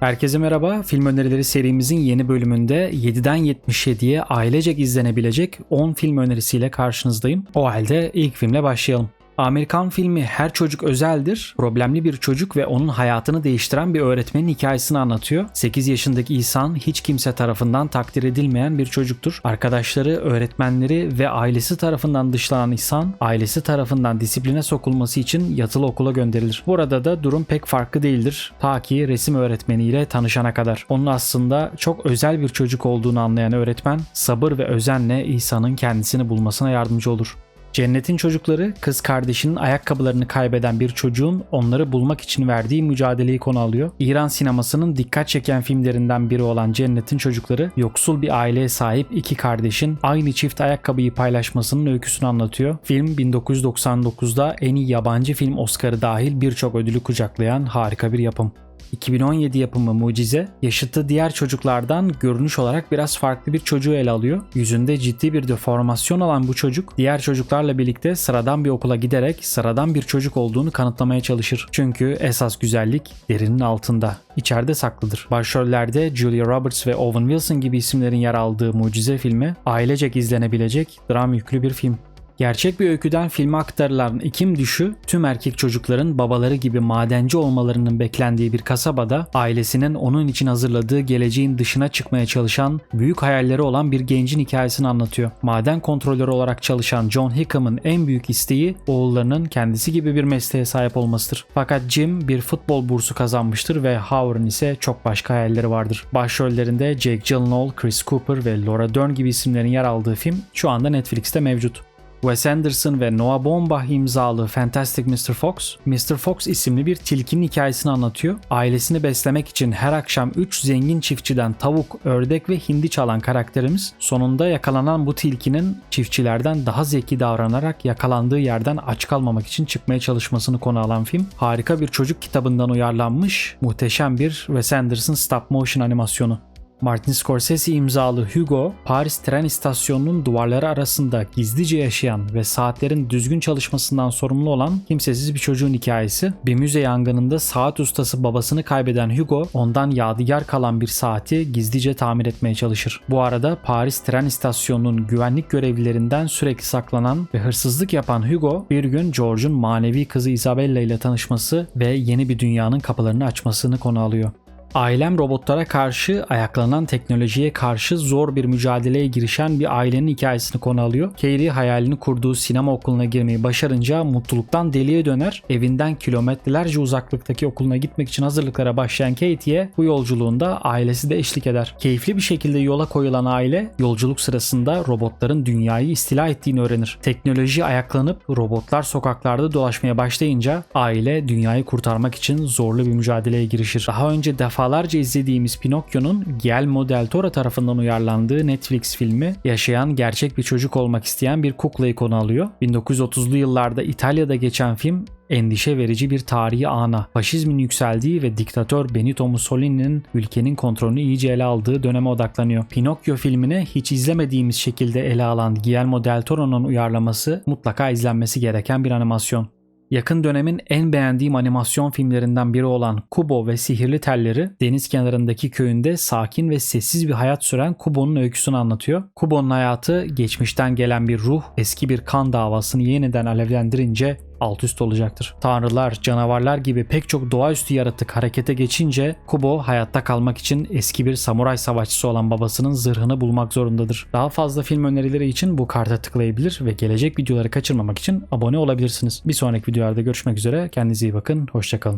Herkese merhaba. Film önerileri serimizin yeni bölümünde 7'den 77'ye ailecek izlenebilecek 10 film önerisiyle karşınızdayım. O halde ilk filmle başlayalım. Amerikan filmi Her Çocuk Özeldir, problemli bir çocuk ve onun hayatını değiştiren bir öğretmenin hikayesini anlatıyor. 8 yaşındaki İhsan hiç kimse tarafından takdir edilmeyen bir çocuktur. Arkadaşları, öğretmenleri ve ailesi tarafından dışlanan İhsan, ailesi tarafından disipline sokulması için yatılı okula gönderilir. Burada da durum pek farklı değildir. Ta ki resim öğretmeniyle tanışana kadar. Onun aslında çok özel bir çocuk olduğunu anlayan öğretmen, sabır ve özenle İhsan'ın kendisini bulmasına yardımcı olur. Cennetin çocukları kız kardeşinin ayakkabılarını kaybeden bir çocuğun onları bulmak için verdiği mücadeleyi konu alıyor. İran sinemasının dikkat çeken filmlerinden biri olan Cennetin çocukları yoksul bir aileye sahip iki kardeşin aynı çift ayakkabıyı paylaşmasının öyküsünü anlatıyor. Film 1999'da en iyi yabancı film Oscar'ı dahil birçok ödülü kucaklayan harika bir yapım. 2017 yapımı Mucize, yaşıtı diğer çocuklardan görünüş olarak biraz farklı bir çocuğu ele alıyor. Yüzünde ciddi bir deformasyon olan bu çocuk, diğer çocuklarla birlikte sıradan bir okula giderek sıradan bir çocuk olduğunu kanıtlamaya çalışır. Çünkü esas güzellik derinin altında, içeride saklıdır. Başrollerde Julia Roberts ve Owen Wilson gibi isimlerin yer aldığı Mucize filmi, ailecek izlenebilecek dram yüklü bir film. Gerçek bir öyküden filme aktarılan ikim düşü tüm erkek çocukların babaları gibi madenci olmalarının beklendiği bir kasabada ailesinin onun için hazırladığı geleceğin dışına çıkmaya çalışan büyük hayalleri olan bir gencin hikayesini anlatıyor. Maden kontrolörü olarak çalışan John Hickham'ın en büyük isteği oğullarının kendisi gibi bir mesleğe sahip olmasıdır. Fakat Jim bir futbol bursu kazanmıştır ve Howard'ın ise çok başka hayalleri vardır. Başrollerinde Jake Gyllenhaal, Chris Cooper ve Laura Dern gibi isimlerin yer aldığı film şu anda Netflix'te mevcut. Wes Anderson ve Noah Baumbach imzalı Fantastic Mr. Fox, Mr. Fox isimli bir tilkinin hikayesini anlatıyor. Ailesini beslemek için her akşam 3 zengin çiftçiden tavuk, ördek ve hindi çalan karakterimiz sonunda yakalanan bu tilkinin çiftçilerden daha zeki davranarak yakalandığı yerden aç kalmamak için çıkmaya çalışmasını konu alan film. Harika bir çocuk kitabından uyarlanmış muhteşem bir Wes Anderson stop motion animasyonu. Martin Scorsese imzalı Hugo, Paris tren istasyonunun duvarları arasında gizlice yaşayan ve saatlerin düzgün çalışmasından sorumlu olan kimsesiz bir çocuğun hikayesi. Bir müze yangınında saat ustası babasını kaybeden Hugo, ondan yadigar kalan bir saati gizlice tamir etmeye çalışır. Bu arada Paris tren istasyonunun güvenlik görevlilerinden sürekli saklanan ve hırsızlık yapan Hugo, bir gün George'un manevi kızı Isabella ile tanışması ve yeni bir dünyanın kapılarını açmasını konu alıyor. Ailem robotlara karşı, ayaklanan teknolojiye karşı zor bir mücadeleye girişen bir ailenin hikayesini konu alıyor. Katie hayalini kurduğu sinema okuluna girmeyi başarınca mutluluktan deliye döner. Evinden kilometrelerce uzaklıktaki okuluna gitmek için hazırlıklara başlayan Katie'ye bu yolculuğunda ailesi de eşlik eder. Keyifli bir şekilde yola koyulan aile yolculuk sırasında robotların dünyayı istila ettiğini öğrenir. Teknoloji ayaklanıp robotlar sokaklarda dolaşmaya başlayınca aile dünyayı kurtarmak için zorlu bir mücadeleye girişir. Daha önce defa defalarca izlediğimiz Pinokyo'nun Guillermo del Toro tarafından uyarlandığı Netflix filmi yaşayan gerçek bir çocuk olmak isteyen bir kuklayı konu alıyor. 1930'lu yıllarda İtalya'da geçen film endişe verici bir tarihi ana, faşizmin yükseldiği ve diktatör Benito Mussolini'nin ülkenin kontrolünü iyice ele aldığı döneme odaklanıyor. Pinokyo filmini hiç izlemediğimiz şekilde ele alan Guillermo del Toro'nun uyarlaması mutlaka izlenmesi gereken bir animasyon. Yakın dönemin en beğendiğim animasyon filmlerinden biri olan Kubo ve Sihirli Telleri deniz kenarındaki köyünde sakin ve sessiz bir hayat süren Kubo'nun öyküsünü anlatıyor. Kubo'nun hayatı geçmişten gelen bir ruh eski bir kan davasını yeniden alevlendirince alt üst olacaktır. Tanrılar, canavarlar gibi pek çok doğaüstü yaratık harekete geçince Kubo hayatta kalmak için eski bir samuray savaşçısı olan babasının zırhını bulmak zorundadır. Daha fazla film önerileri için bu karta tıklayabilir ve gelecek videoları kaçırmamak için abone olabilirsiniz. Bir sonraki videolarda görüşmek üzere. Kendinize iyi bakın. Hoşçakalın.